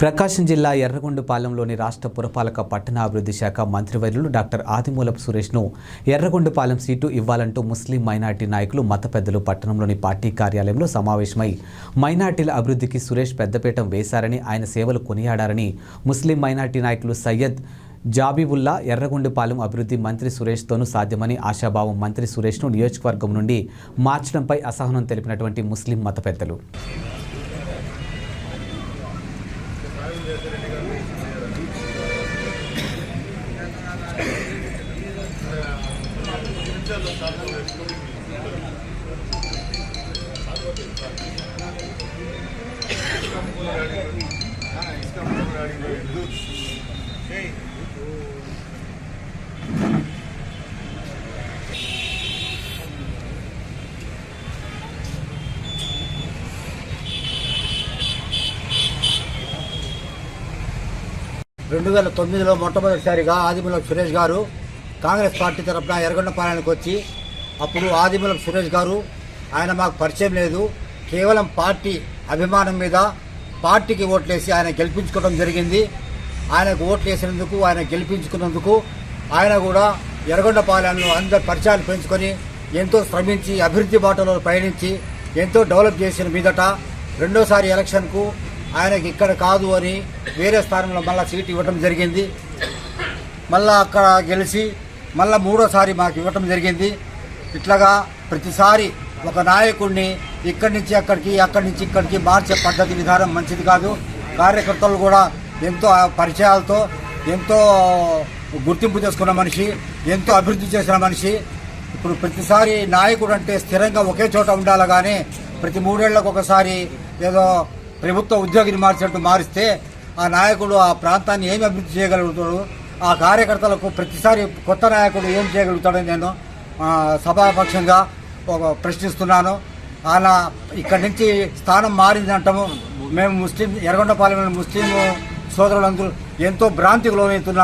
ప్రకాశం జిల్లా ఎర్రగొండపాలెంలోని రాష్ట్ర పురపాలక పట్టణాభివృద్ధి శాఖ మంత్రివర్యులు డాక్టర్ ఆదిమూలపు సురేష్ను ఎర్రగొండపాలెం సీటు ఇవ్వాలంటూ ముస్లిం మైనార్టీ నాయకులు మత పెద్దలు పట్టణంలోని పార్టీ కార్యాలయంలో సమావేశమై మైనార్టీల అభివృద్ధికి సురేష్ పెద్దపీఠం వేశారని ఆయన సేవలు కొనియాడారని ముస్లిం మైనార్టీ నాయకులు సయ్యద్ జాబీబుల్లా ఎర్రగొండపాలెం అభివృద్ధి మంత్రి సురేష్తోనూ సాధ్యమని ఆశాభావం మంత్రి సురేష్ను నియోజకవర్గం నుండి మార్చడంపై అసహనం తెలిపినటువంటి ముస్లిం మత పెద్దలు. రాజశేఖర రెడ్డి గారు ఇష్టం ఇష్టం రెండు వేల తొమ్మిదిలో మొట్టమొదటిసారిగా ఆదిమూలపు సురేష్ గారు కాంగ్రెస్ పార్టీ తరఫున ఎర్రగొండపాలెనికి వచ్చి అప్పుడు ఆదిమూలపు సురేష్ గారు ఆయన మాకు పరిచయం లేదు కేవలం పార్టీ అభిమానం మీద పార్టీకి ఓట్లేసి ఆయన గెలిపించుకోవడం జరిగింది. ఆయనకు ఓట్లు వేసినందుకు ఆయన గెలిపించుకున్నందుకు ఆయన కూడా ఎర్రగొండపాలెంలో అందరి పరిచయాలు పెంచుకొని ఎంతో శ్రమించి అభివృద్ధి బాటలో పయనించి ఎంతో డెవలప్ చేసిన మీదట రెండోసారి ఎలక్షన్కు ఆయనకి ఇక్కడ కాదు అని వేరే స్థానంలో మళ్ళీ సీట్ ఇవ్వటం జరిగింది. మళ్ళీ అక్కడ గెలిచి మళ్ళీ మూడోసారి మాకు ఇవ్వటం జరిగింది. ఇట్లాగా ప్రతిసారి ఒక నాయకుడిని ఇక్కడి నుంచి అక్కడికి అక్కడి నుంచి ఇక్కడికి మార్చే పద్ధతి విధానం మంచిది కాదు. కార్యకర్తలు కూడా ఎంతో పరిచయాలతో ఎంతో గుర్తింపు చేసుకున్న మనిషి ఎంతో అభివృద్ధి చేసిన మనిషి. ఇప్పుడు ప్రతిసారి నాయకుడు అంటే స్థిరంగా ఒకే చోట ఉండాలి కానీ ప్రతి మూడేళ్ళకు ఒకసారి ఏదో ప్రభుత్వ ఉద్యోగిని మార్చినట్టు మారిస్తే ఆ నాయకుడు ఆ ప్రాంతాన్ని ఏమి అభివృద్ధి చేయగలుగుతాడు? ఆ కార్యకర్తలకు ప్రతిసారి కొత్త నాయకుడు ఏం చేయగలుగుతాడని నేను సభాపక్షంగా ప్రశ్నిస్తున్నాను. ఆయన ఇక్కడి నుంచి స్థానం మారిందంటాము. మేము ముస్లిం ఎర్రగొండపాలెం ముస్లిం సోదరులందరూ ఎంతో భ్రాంతికి లోనవుతున్నారు.